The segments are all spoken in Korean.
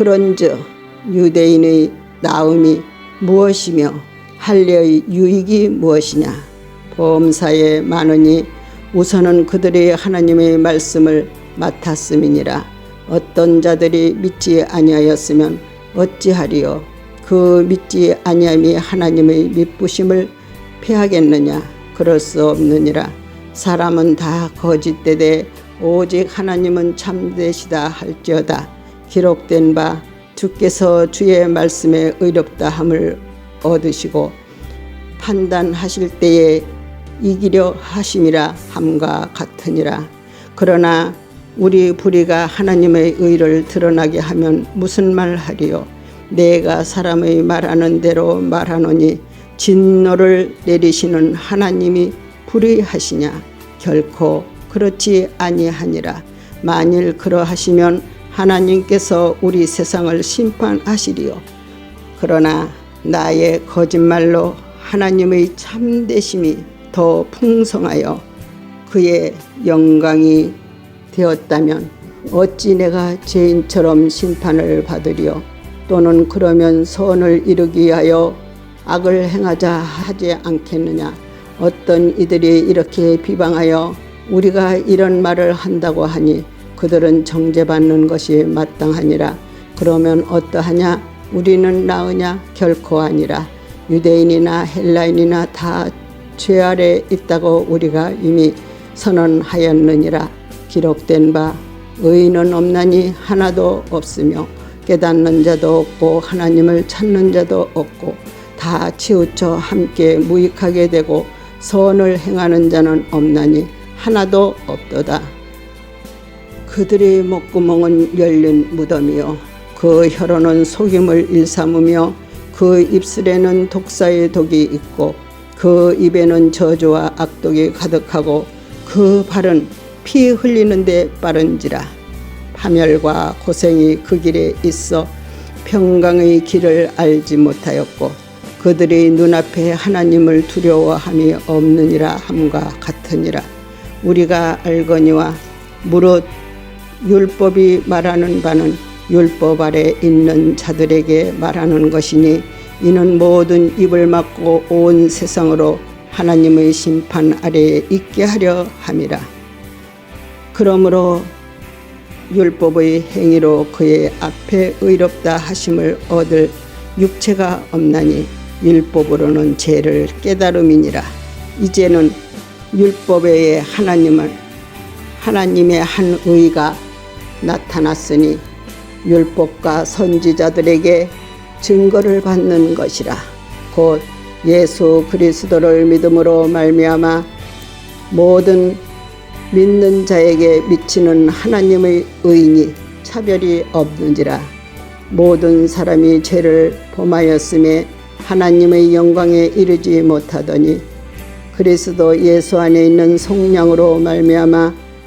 그런즉 유대인의 나음이 무엇이며 할례의 유익이 무엇이냐? 보험사에 많으니 우선은 그들이 하나님의 말씀을 맡았음이니라. 어떤 자들이 믿지 아니하였으면 어찌하리요? 그 믿지 아니함이 하나님의 믿부심을 패하겠느냐? 그럴 수 없느니라. 사람은 다 거짓되되 오직 하나님은 참되시다 할지어다 기록된 바 주께서 주의 말씀에 의롭다 함을 얻으시고 판단하실 때에 이기려 하심이라 함과 같으니라. 그러나 우리 불의가 하나님의 의를 드러나게 하면 무슨 말 하리요? 내가 사람의 말하는 대로 말하노니 진노를 내리시는 하나님이 불의하시냐? 결코 그렇지 아니하니라. 만일 그러하시면 하나님께서 우리 세상을 심판하시리요. 그러나 나의 거짓말로 하나님의 참되심이 더 풍성하여 그의 영광이 되었다면 어찌 내가 죄인처럼 심판을 받으리요? 또는 그러면 선을 이루기 위하여 악을 행하자 하지 않겠느냐? 어떤 이들이 이렇게 비방하여 우리가 이런 말을 한다고 하니 그들은 정죄받는 것이 마땅하니라. 그러면 어떠하냐? 우리는 나으냐? 결코 아니라. 유대인이나 헬라인이나 다 죄 아래 있다고 우리가 이미 선언하였느니라. 기록된 바 의인은 없나니 하나도 없으며 깨닫는 자도 없고 하나님을 찾는 자도 없고 다 치우쳐 함께 무익하게 되고 선을 행하는 자는 없나니 하나도 없도다. 그들의 목구멍은 열린 무덤이요. 그 혀로는 속임을 일삼으며 그 입술에는 독사의 독이 있고 그 입에는 저주와 악독이 가득하고 그 발은 피 흘리는데 빠른지라. 파멸과 고생이 그 길에 있어 평강의 길을 알지 못하였고 그들의 눈앞에 하나님을 두려워함이 없느니라 함과 같으니라. 우리가 알거니와 무릇 율법이 말하는 바는 율법 아래 있는 자들에게 말하는 것이니 이는 모든 입을 막고 온 세상으로 하나님의 심판 아래에 있게 하려 함이라. 그러므로 율법의 행위로 그의 앞에 의롭다 하심을 얻을 육체가 없나니 율법으로는 죄를 깨달음이니라. 이제는 율법에 하나님을 하나님의 한 의가 나타났으니 율법과 선지자들에게 증거를 받는 것이라. 곧 예수 그리스도를 믿음으로 말미암아 모든 믿는 자에게 미치는 하나님의 의인이 차별이 없는지라. 모든 사람이 죄를 범하였음에 하나님의 영광에 이르지 못하더니 그리스도 예수 안에 있는 속량으로 말미암아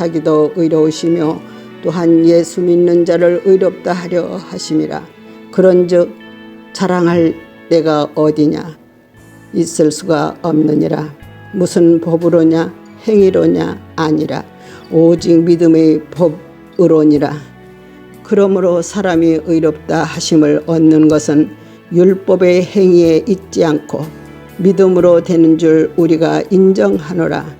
자기도 의로우시며 또한 예수 믿는 자를 의롭다 하려 하심이라. 그런즉 자랑할 때가 어디냐 있을 수가 없느니라. 무슨 법으로냐 행위로냐 아니라 오직 믿음의 법으로니라. 그러므로 사람이 의롭다 하심을 얻는 것은 율법의 행위에 있지 않고 믿음으로 되는 줄 우리가 인정하노라.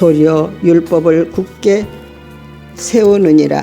도리어 율법을 굳게 세우느니라.